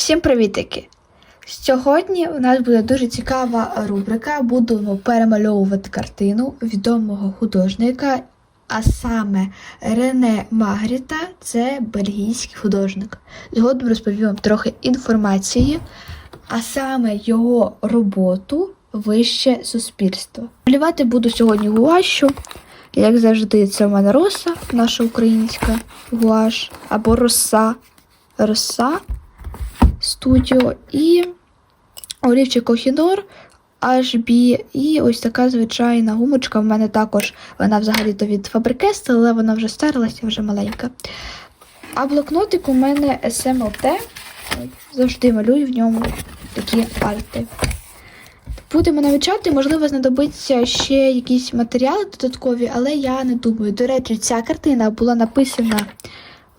Всім привітики! Сьогодні у нас буде дуже цікава рубрика. Будемо перемальовувати картину відомого художника, а саме Рене Магріта, це бельгійський художник. Згодом розповім вам трохи інформації, а саме його роботу Вище суспільство. Малювати буду сьогодні гуашу. Як завжди, це в мене роса, наша українська гуаш або роса. Роса студіо і олівчик Кохінор HB. І ось така звичайна гумочка. В мене також вона взагалі-то від Faber-Castell, але вона вже старилася, вже маленька. А блокнотик у мене SMLT. Завжди малюю в ньому такі арти. Будемо навчати, можливо, знадобиться ще якісь матеріали додаткові, але я не думаю. До речі, ця картина була написана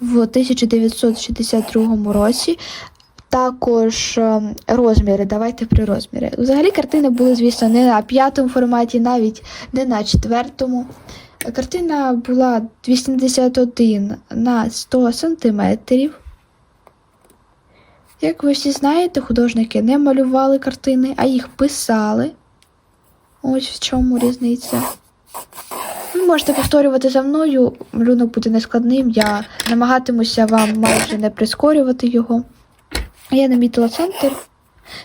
в 1962 році. Також е, розміри. Давайте при розмірі. Взагалі картини були, звісно, не на п'ятому форматі, навіть не на четвертому. Картина була 271 на 100 сантиметрів. Як ви всі знаєте, художники не малювали картини, а їх писали. Ось в чому різниця. Ви можете повторювати за мною, малюнок буде нескладним, я намагатимуся вам майже не прискорювати його. Я намітила центр,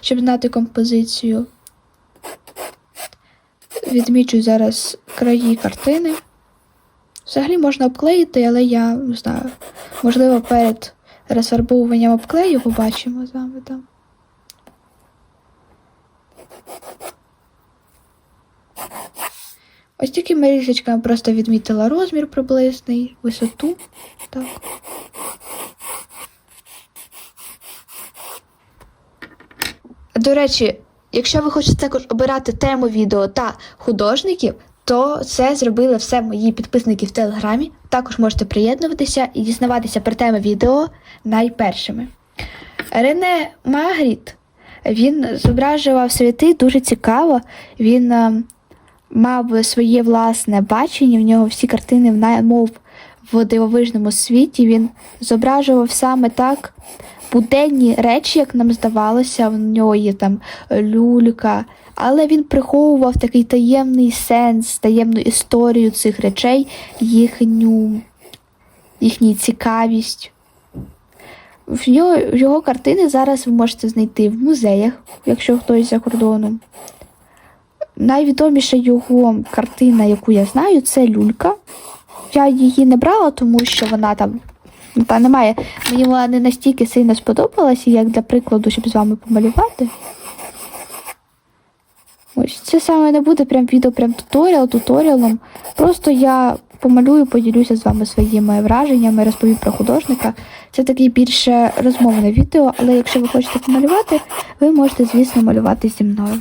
щоб знати композицію. Відмічу зараз краї картини. Взагалі можна обклеїти, але я не знаю. Можливо, перед розфарбовуванням обклею побачимо з вами там. Ось такими ріжечками просто відмітила розмір приблизний, висоту. Так. До речі, якщо ви хочете також обирати тему відео та художників, то це зробили все мої підписники в Телеграмі. Також можете приєднуватися і дізнаватися про теми відео найпершими. Рене Магріт він зображував світи дуже цікаво. Він е, мав своє власне бачення, в нього всі картини мов в дивовижному світі. Він зображував саме так буденні речі, як нам здавалося, в нього є там люлька, але він приховував такий таємний сенс, таємну історію цих речей, їхню, їхню цікавість. В його, його картини зараз ви можете знайти в музеях, якщо хтось за кордоном. Найвідоміша його картина, яку я знаю, це люлька. Я її не брала, тому що вона там та немає. Мені вона не настільки сильно сподобалася, як для прикладу, щоб з вами помалювати. Ось це саме не буде прям відео, прям туторіал, туторіалом. Просто я помалюю, поділюся з вами своїми враженнями, розповім про художника. Це таке більше розмовне відео, але якщо ви хочете помалювати, ви можете, звісно, малювати зі мною.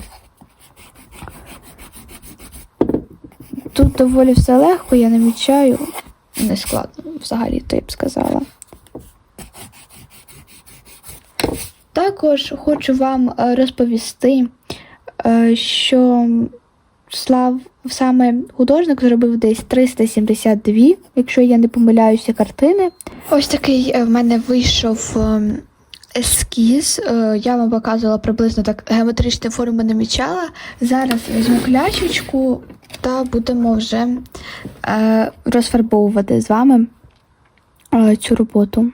Тут доволі все легко, я намічаю. Не складно, взагалі, то я б сказала. Також хочу вам е, розповісти, е, що Слав саме художник зробив десь 372, якщо я не помиляюся, картини. Ось такий е, в мене вийшов ем, ескіз. Я вам показувала приблизно так геометричні форми намічала. Зараз візьму кляшечку та будемо вже е, розфарбовувати з вами е, цю роботу.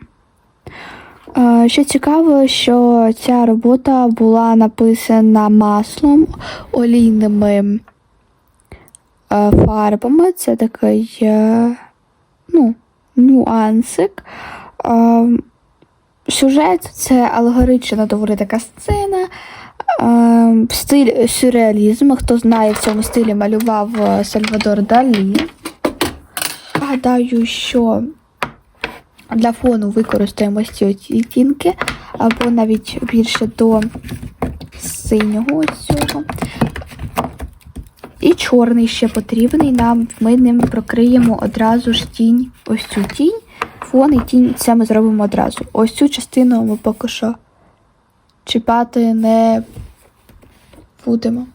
Е, що цікаво, що ця робота була написана маслом, олійними е, фарбами. Це такий е, ну, нюансик. Сюжет це алгорична доволі така сцена. Е, Стиль сюрреалізму. Хто знає, в цьому стилі малював е, Сальвадор Далі. Гадаю, що для фону використаємо ці відтінки, або навіть більше до синього цього. І чорний ще потрібний нам. Ми ним прокриємо одразу ж тінь, ось цю тінь. Фон і тінь це ми зробимо одразу. Ось цю частину ми поки що чіпати не будемо.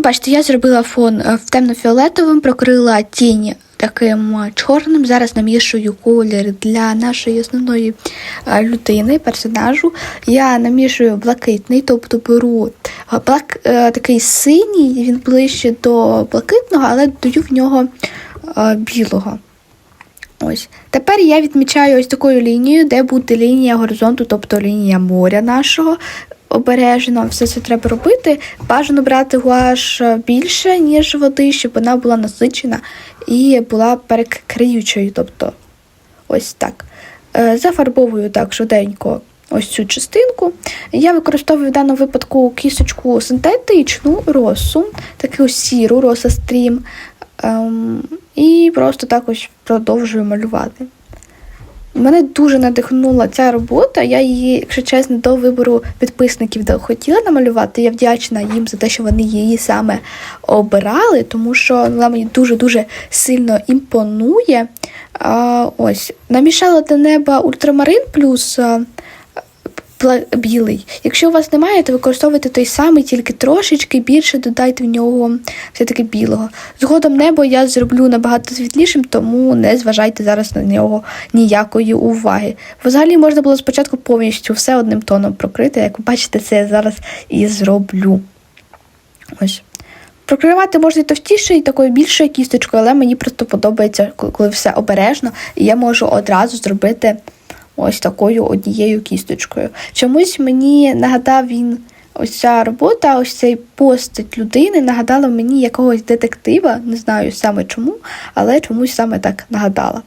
Бачите, я зробила фон е, в темно-фіолетовим, прокрила тінь таким е, чорним. Зараз намішую колір для нашої основної е, людини, персонажу. Я намішую блакитний, тобто беру блак, такий синій, він ближче до блакитного, але додаю в нього білого. Ось. Тепер я відмічаю ось такою лінією, де буде лінія горизонту, тобто лінія моря нашого. Обережно все це треба робити. Бажано брати гуаш більше, ніж води, щоб вона була насичена і була перекриючою. Тобто, ось так. Е, Зафарбовую так швиденько ось цю частинку. Я використовую в даному випадку кісточку синтетичну росу, таку сіру роса стрім. Ем, і просто так ось продовжую малювати. Мене дуже надихнула ця робота. Я її, якщо чесно, до вибору підписників хотіла намалювати. Я вдячна їм за те, що вони її саме обирали, тому що вона мені дуже-дуже сильно імпонує. А, ось, намішала до неба ультрамарин плюс білий. Якщо у вас немає, то використовуйте той самий, тільки трошечки більше додайте в нього все-таки білого. Згодом небо я зроблю набагато світлішим, тому не зважайте зараз на нього ніякої уваги. Взагалі можна було спочатку повністю все одним тоном прокрити. Як ви бачите, це я зараз і зроблю. Ось. Прокривати можна і товстіше, і такою більшою кісточкою, але мені просто подобається, коли все обережно, і я можу одразу зробити ось такою однією кісточкою. Чомусь мені нагадав він ось ця робота, ось цей постать людини нагадала мені якогось детектива, не знаю саме чому, але чомусь саме так нагадала.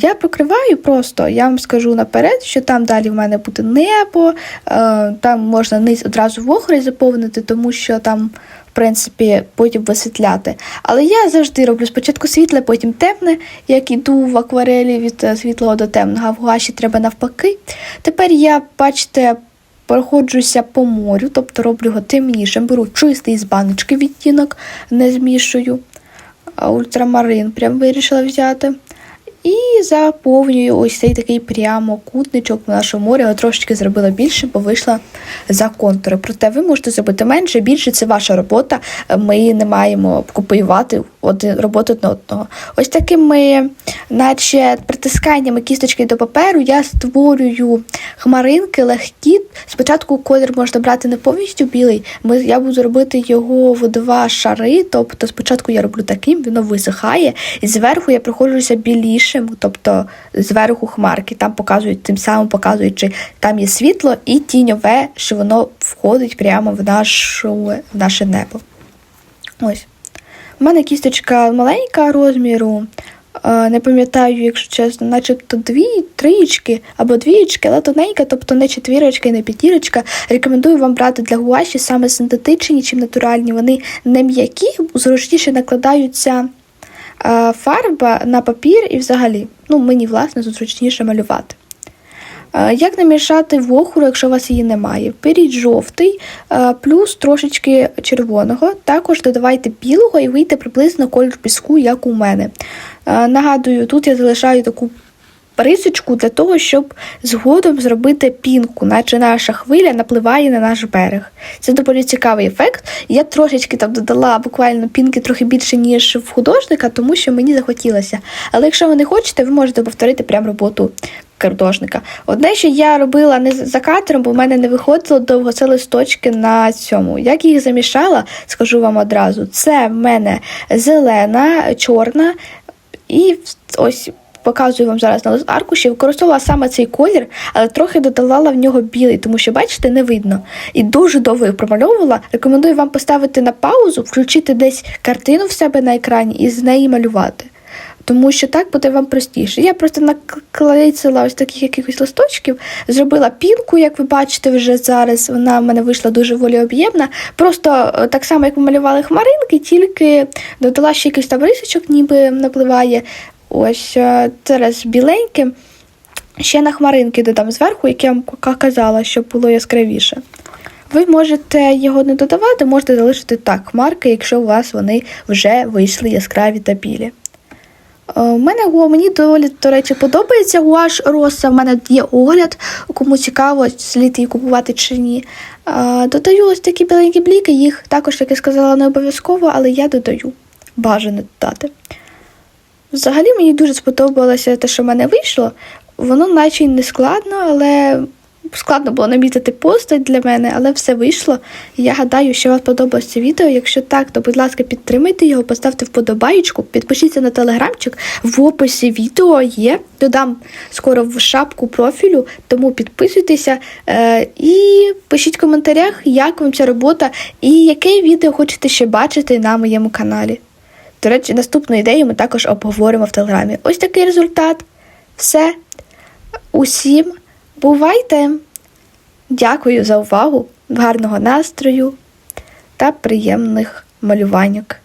Я прокриваю просто, я вам скажу наперед, що там далі в мене буде небо, е, там можна низ одразу вохрою заповнити, тому що там, в принципі, потім висвітляти. Але я завжди роблю спочатку світле, потім темне, як іду в акварелі від е, світлого до темного, а в гуаші треба навпаки. Тепер я, бачите, проходжуся по морю, тобто роблю його темнішим, беру чистий з баночки відтінок, не змішую. Ультрамарин прям вирішила взяти. І заповнюю ось цей такий прямокутничок в нашому морі. Я трошечки зробила більше, бо вийшла за контури. Проте ви можете зробити менше, більше це ваша робота. Ми не маємо копіювати один роботу одне одного. Ось такими, наче притисканнями кісточки до паперу, я створюю хмаринки легкі. Спочатку колір можна брати не повністю білий. Ми, я буду робити його в два шари. Тобто спочатку я роблю таким, воно висихає, і зверху я проходжуся білішим, тобто зверху хмарки. Там показують, тим самим показуючи, там є світло і тіньове, що воно входить прямо в, нашу, в наше небо. Ось. У мене кісточка маленька розміру. е, Не пам'ятаю, якщо чесно, начебто дві, трієчки або двієчки, але тоненька, тобто не четвірочка і не п'ятірочка. Рекомендую вам брати для гуаші саме синтетичні, чим натуральні. Вони не м'які, зручніше накладаються е, фарба на папір і взагалі. Ну, мені, власне, зручніше малювати. Е, Як намішати вохру, якщо у вас її немає? Беріть жовтий, е, плюс трошечки червоного. Також додавайте білого і вийде приблизно кольор піску, як у мене. Е, Нагадую, тут я залишаю таку рисочку для того, щоб згодом зробити пінку, наче наша хвиля напливає на наш берег. Це доволі цікавий ефект. Я трошечки там додала буквально пінки трохи більше, ніж в художника, тому що мені захотілося. Але якщо ви не хочете, ви можете повторити прям роботу художника. Одне, що я робила не за катером, бо в мене не виходило довго це листочки на цьому. Як їх замішала, скажу вам одразу. Це в мене зелена, чорна і ось. Показую вам зараз на аркуші, використовувала саме цей колір, але трохи додавала в нього білий, тому що, бачите, не видно. І дуже довго промальовувала. Рекомендую вам поставити на паузу, включити десь картину в себе на екрані і з неї малювати. Тому що так буде вам простіше. Я просто наклеїцила ось таких якихось листочків, зробила пінку, як ви бачите вже зараз. Вона в мене вийшла дуже воліоб'ємна. Просто е, так само, як ми малювали хмаринки, тільки додала ще якийсь там рисочок, ніби напливає. Ось е, зараз біленьким. Ще на хмаринки додам зверху, як я вам казала, щоб було яскравіше. Ви можете його не додавати, можете залишити так хмарки, якщо у вас вони вже вийшли яскраві та білі. Е, У мене гу- мені доволі, до речі, подобається гуаш роса. В мене є огляд, кому цікаво, слід її купувати чи ні. Е, Додаю ось такі біленькі бліки, їх також, як я сказала, не обов'язково, але я додаю. Бажано додати. Взагалі мені дуже сподобалося те, що в мене вийшло. Воно наче й не складно, але складно було намітити постать для мене, але все вийшло. Я гадаю, що вам сподобалось це відео. Якщо так, то будь ласка, підтримайте його, поставте вподобаєчку, підпишіться на телеграмчик. В описі відео є. Додам скоро в шапку профілю, тому підписуйтеся е, і пишіть в коментарях, як вам ця робота і яке відео хочете ще бачити на моєму каналі. До речі, наступну ідею ми також обговоримо в телеграмі. Ось такий результат. Все. Усім бувайте! Дякую за увагу, гарного настрою та приємних малюваньок.